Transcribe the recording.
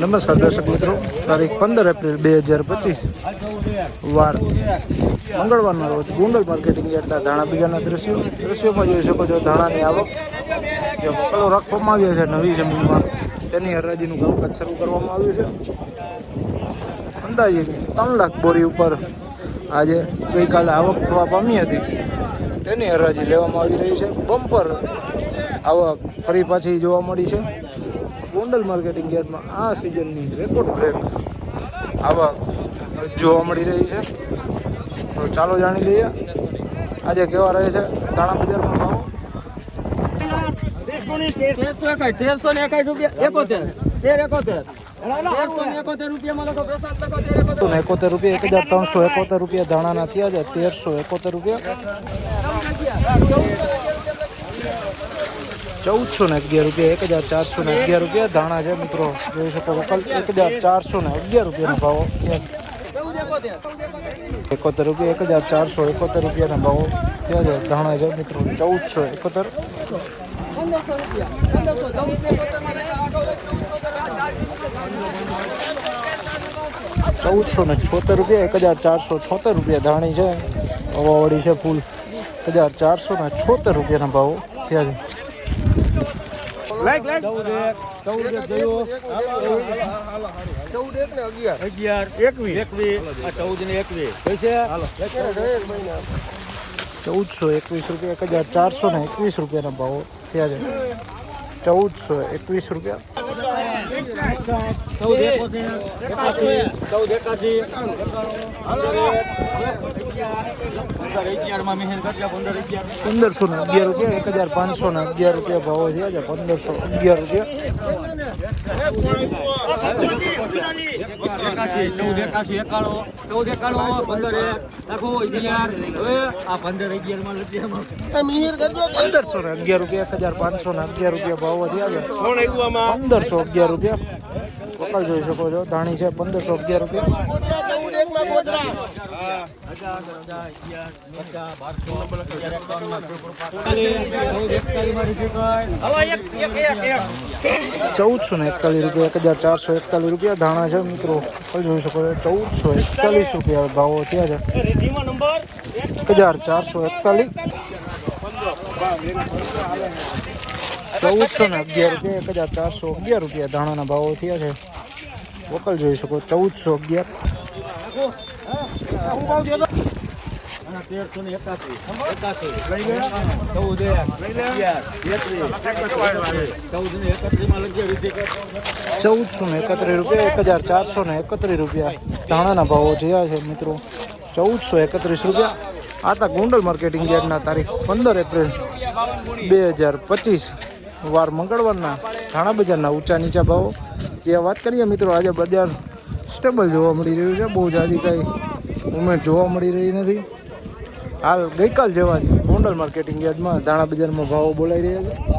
નમસ્કાર દર્શક મિત્રો. તારીખ પંદર એપ્રિલ બે હજાર પચીસ. વાર. મંગળવારના રોજ ગુંડલ માર્કેટિંગ યાર્ડના ધાણા બીજાના દ્રશ્યો. દ્રશ્યોમાં જોઈ શકો છો ધાણાની આવક. જે મોકલો રાખવામાં આવ્યા છે નવી જમીનમાં, તેની હરાજીનું કામકાજ શરૂ કરવામાં આવ્યું છે. અંદાજે ત્રણ લાખ બોરી ઉપર આજે ગઈકાલે આવક થવા પામી હતી. તેની હરાજી લેવામાં આવી રહી છે. બમ્પર આવક ફરી પાછી જોવા મળી છે. ગોંડલ માર્કેટિંગ યાર્ડમાં આ સિઝનની રેકોર્ડ બ્રેક આવક જોવા મળી રહી છે. તો ચાલો જાણી લઈએ. આજે કેવા રહે છે? દાણા બજારમાં ભાવ? તેરસો તેરસો ને રૂપિયા તેર એકોતેર રૂપિયા એક હજાર ત્રણસો એકોતેર રૂપિયા ધાણાના થયા છે. તેરસો એકોતેર રૂપિયા. ચૌદસો ને અગિયાર રૂપિયા, એક હજાર ચારસો ને અગિયાર રૂપિયા. ધાણા છે મિત્રો, જોઈ શકો એક હજાર ચારસો ને અગિયાર રૂપિયાનો ભાવ. એકોતેર રૂપિયા, એક હજાર ચારસો એકોતેર રૂપિયાના ભાવો. ત્યાં છે ધાણા છે મિત્રો, ચૌદસો એકોતેર. ચૌદસો ને છોતેર રૂપિયા, એક હજાર ચારસો છોતેર રૂપિયા ધાણી છે. હવાવાળી છે ફૂલ. હજાર ચારસો ને છોતેર રૂપિયાના ભાવો. ત્યાં છે અગિયાર. એકવીસ. એકવીસ. આ ચૌદ ને એકવીસ. ચૌદસો એકવીસ રૂપિયા એક હજાર ચારસો ને એકવીસ રૂપિયાના ભાવ થયા છે. ચૌદસો એકવીસ રૂપિયા. ચૌદ ચૌદ એકાસી પંદરસો ને અગિયાર રૂપિયા એક હજાર પાંચસો ને અગિયાર રૂપિયા ભાવ થયા છે. પંદરસો અગિયાર રૂપિયા પંદરસો ને અગિયાર રૂપિયા એક હજાર પાંચસો ને અગિયાર રૂપિયા ભાવ થયા છે પંદરસો અગિયાર રૂપિયા વકલ જોઈ શકો છો. ધાણી છે પંદરસો અગિયાર રૂપિયા. હજાર હજાર અગિયાર પચાસ બારસો અગિયાર એકાવનમાં ચૌદ એકતાલીસમાં રૂપિયા ચૌદસો ને એકતાલીસ રૂપિયા, એક હજાર ચારસો એકતાલીસ રૂપિયા. ધાણા છે મિત્રો વકલ જોઈ શકો છો. ચૌદસો એકતાલીસ રૂપિયા ભાવો થયા છે. એક હજાર ચારસો એકતાલીસ. ચૌદસો ને અગિયાર રૂપિયા એક હજાર ચારસો અગિયાર રૂપિયા ધાણાના ભાવો થયા છે. વકલ જોઈ શકો ચૌદસો અગિયાર. તેરસો ને એકાસી એકાસી ચૌદ ચૌદસો ને એકત્રીસ રૂપિયા એક હજાર ચારસો ને એકત્રીસ રૂપિયા ધાણાના ભાવો થયા છે મિત્રો. ચૌદસો એકત્રીસ રૂપિયા. આ તા ગોંડલ માર્કેટિંગ યાર્ડના તારીખ પંદર એપ્રિલ બે હજાર પચીસ. વાર મંગળવારના ધાણા બજારના ઊંચા નીચા ભાવો. જે વાત કરીએ મિત્રો, આજે બજાર સ્ટેબલ જોવા મળી રહ્યું છે. બહુ જાજી કાંઈ મુવમેન્ટ જોવા મળી રહી નથી. હાલ ગઈકાલ જેવા ગોંડલ માર્કેટિંગ યાર્ડમાં ધાણા બજારમાં ભાવો બોલાઈ રહ્યા છે.